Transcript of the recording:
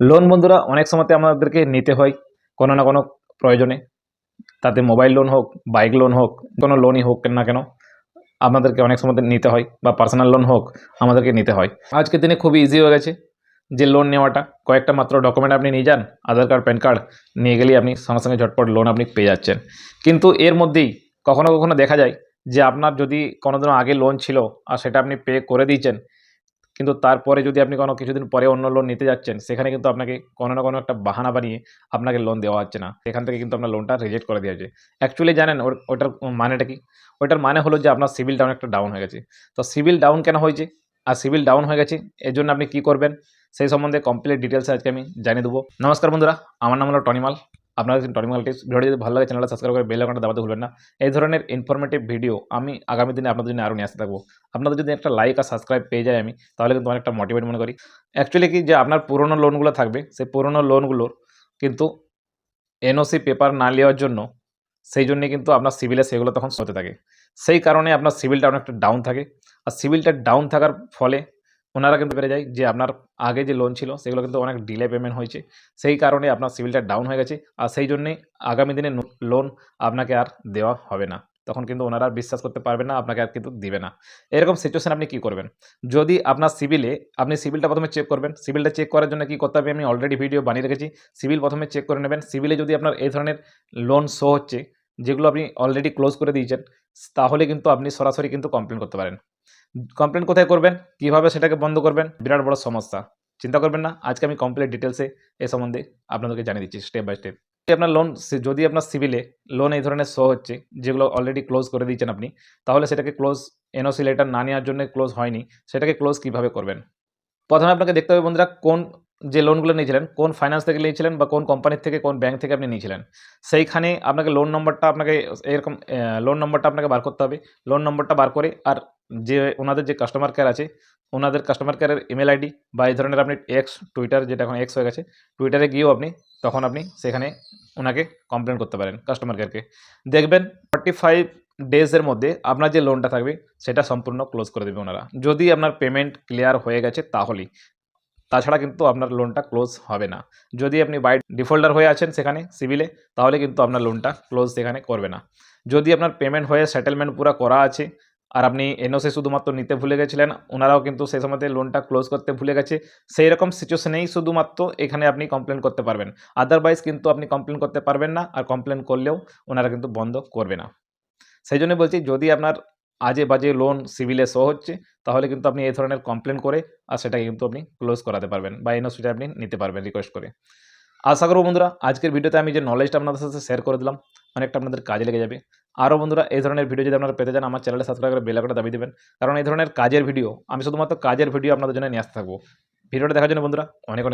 Loan বন্ধুরা, অনেক সময়তে আমাদেরকে নিতে হয়, কোনো না কোনো প্রয়োজনে। তাতে মোবাইল লোন হোক বাইক লোন হোক, কোনো লোনই হোক না কেন, আমাদেরকে অনেক সময় নিতে হয়, বা পার্সোনাল লোন হোক, আমাদেরকে নিতে হয়। আজকের দিনে খুবই ইজি হয়ে গেছে, যে লোন নেওয়াটা। কয়েকটা মাত্র ডকুমেন্ট আপনি নিয়ে যান, আধার কার্ড প্যান কার্ড নিয়ে গেলেই আপনি সঙ্গে সঙ্গে ঝটপট লোন আপনি পেয়ে যাচ্ছেন। কিন্তু এর মধ্যেই কখনো কখনো দেখা যায় যে আপনার যদি কোনো দিনও আগে লোন ছিল, আর সেটা আপনি পে করে দিয়েছেন কিন্তু তারপরে যদি আপনি কোনো কিছুদিন পরে অন্য লোন নিতে যাচ্ছেন, সেখানে কিন্তু আপনাকে কোনো না কোনো একটা বাহানা বানিয়ে আপনাকে লোন দেওয়া হচ্ছে না। সেখান থেকে কিন্তু আপনার লোনটা রিজেক্ট করে দেওয়া হচ্ছে। অ্যাকচুয়ালি জানেন ওটার মানেটা কি? ওটার মানে হলো যে আপনার সিভিল ডাউন একটা ডাউন হয়ে গেছে। তো সিভিল ডাউন কেন হয়েছে? আর সিভিল ডাউন হয়ে গেছে এর জন্য আপনি কী করবেন? সেই সম্বন্ধে কমপ্লিট ডিটেলস আজকে আমি জানিয়ে দেবো। নমস্কার বন্ধুরা, আমার নাম হলো টনিমাল। আপনারা টনিমাল টিপস ভিডিও যদি ভালো লাগে চ্যানেলটা সাবস্ক্রাইব করে বেল আইকনটা দাবাতে ভুলবেন না। এই ধরনের ইনফরমেটিভ ভিডিও আমি আগামী দিনে আপনাদের জন্য আরও নিয়ে আসতে থাকব। আপনাদের যদি একটা লাইক আর সাবস্ক্রাইব পেয়ে যায় আমি, তাহলে কিন্তু অনেকটা মোটিভেট মনে করি। অ্যাকচুয়ালি কি যে আপনার পুরনো লোনগুলো থাকবে, সেই পুরনো লোনগুলোর কিন্তু এনওসি পেপার না নেওয়ার জন্য, সেই জন্যে কিন্তু আপনার সিভিলে সেগুলো তখন হতে থাকে। সেই কারণে আপনার সিভিলটা অনেকটা ডাউন থাকে। আর সিভিলটা ডাউন থাকার ফলে ওনারা কিন্তু পেরে যায় যে আপনার আগে যে লোন ছিল, সেগুলো কিন্তু অনেক ডিলে পেমেন্ট হয়েছে। সেই কারণে আপনার সিভিলটা ডাউন হয়ে গেছে আর সেই জন্যেই আগামী দিনে লোন আপনাকে আর দেওয়া হবে না। তখন কিন্তু ওনারা আর বিশ্বাস করতে পারবে না, আপনাকে আর কিন্তু দিবে না। এরকম সিচুয়েশন আপনি কি করবেন? যদি আপনার সিভিলে আপনি সিভিলটা প্রথমে চেক করবেন সিভিলটা চেক করার জন্য কি করতে হবে? আমি অলরেডি ভিডিও বানিয়ে রেখেছি। সিভিল প্রথমে চেক করে নেবেন। সিভিলে যদি আপনার এই ধরনের লোন শো হচ্ছে, যেগুলো আপনি অলরেডি ক্লোজ করে দিয়েছেন, তাহলে কিন্তু আপনি সরাসরি কিন্তু কমপ্লেন করতে পারেন। কমপ্লেন কোথায় করবেন? কীভাবে সেটাকে বন্ধ করবেন? বিরাট বড় সমস্যা। চিন্তা করবেন না, আজকে আমি কমপ্লিট ডিটেলসে এ সম্বন্ধে আপনাদেরকে জানিয়ে দিচ্ছি স্টেপ বাই স্টেপ আপনার লোন যদি আপনার সিভিলে লোন এই ধরনের শো হচ্ছে, যেগুলো অলরেডি ক্লোজ করে দিয়েছেন আপনি, তাহলে সেটাকে ক্লোজ এনওসি লেটার না নেওয়ার জন্য ক্লোজ হয়নি, সেটাকে ক্লোজ কীভাবে করবেন? প্রথমে আপনাকে দেখতে হবে বন্ধুরা, কোন যে লোনগুলো নিয়েছিলেন, কোন ফাইন্যান্স থেকে নিয়েছিলেন বা কোন কোম্পানির থেকে, কোন ব্যাংক থেকে আপনি নিয়েছিলেন, সেইখানে আপনাকে লোন নম্বরটা আপনাকে এরকম লোন নম্বরটা আপনাকে বার করতে হবে। লোন নম্বরটা বার করে আর যে ওনাদের যে কাস্টমার কেয়ার আছে, ওনাদের কাস্টমার কেয়ারের ইমেল আইডি বা এই ধরনের আপনি এক্স টুইটার যেটা এখন এক্স হয়ে গেছে টুইটারে গিয়েও আপনি, তখন আপনি সেখানে ওনাকে কমপ্লেন করতে পারেন কাস্টমার কেয়ারকে দেখবেন ফর্টি ফাইভ ডেজের মধ্যে আপনার যে লোনটা থাকবে, সেটা সম্পূর্ণ ক্লোজ করে দেবে ওনারা। যদি আপনার পেমেন্ট ক্লিয়ার হয়ে গেছে, তাহলেই। তাছাড়া কিন্তু আপনার লোনটা ক্লোজ হবে না। যদি আপনি বাই ডিফল্টার হয়ে আছেন সেখানে সিভিলে তাহলে কিন্তু আপনার লোনটা ক্লোজ সেখানে করবে না। যদি আপনার পেমেন্ট হয়ে সেটেলমেন্ট পুরো করা আছে, আর আপনি এনওসি শুধুমাত্র নিতে ভুলে গেছিলেন, ওনারাও কিন্তু সেই সময়তে লোনটা ক্লোজ করতে ভুলে গেছে, সেই রকম সিচুয়েশনেই শুধুমাত্র এখানে আপনি কমপ্লেন করতে পারবেন। আদারওয়াইজ কিন্তু আপনি কমপ্লেন করতে পারবেন না, আর কমপ্লেন করলেও ওনারা কিন্তু বন্ধ করবে না। সেই জন্য বলছি, যদি আপনার আজে বাজে লোন সিভিলে শো হচ্ছে, তাহলে কিন্তু আপনি এই ধরনের কমপ্লেন করে, আর সেটাকে কিন্তু আপনি ক্লোজ করাতে পারবেন বা এনওসিটা আপনি নিতে পারবেন রিকোয়েস্ট করে। আশা করব বন্ধুরা, আজকের ভিডিওতে আমি যে নলেজটা আপনাদের সাথে শেয়ার করে দিলাম, অনেকটা আপনাদের কাজে লেগে যাবে। আরও বন্ধুরা এই ধরনের ভিডিও যদি আপনারা পেতে চান, আমার চ্যানেলে সাবস্ক্রাইব করে বেল আইকনটা দাবি দেবেন। কারণ এই ধরনের কাজের ভিডিও আমি শুধুমাত্র কাজের ভিডিও আপনাদের জন্য নিয়ে আসতে থাকব। ভিডিওটা দেখার জন্য বন্ধুরা, অনেক অনেক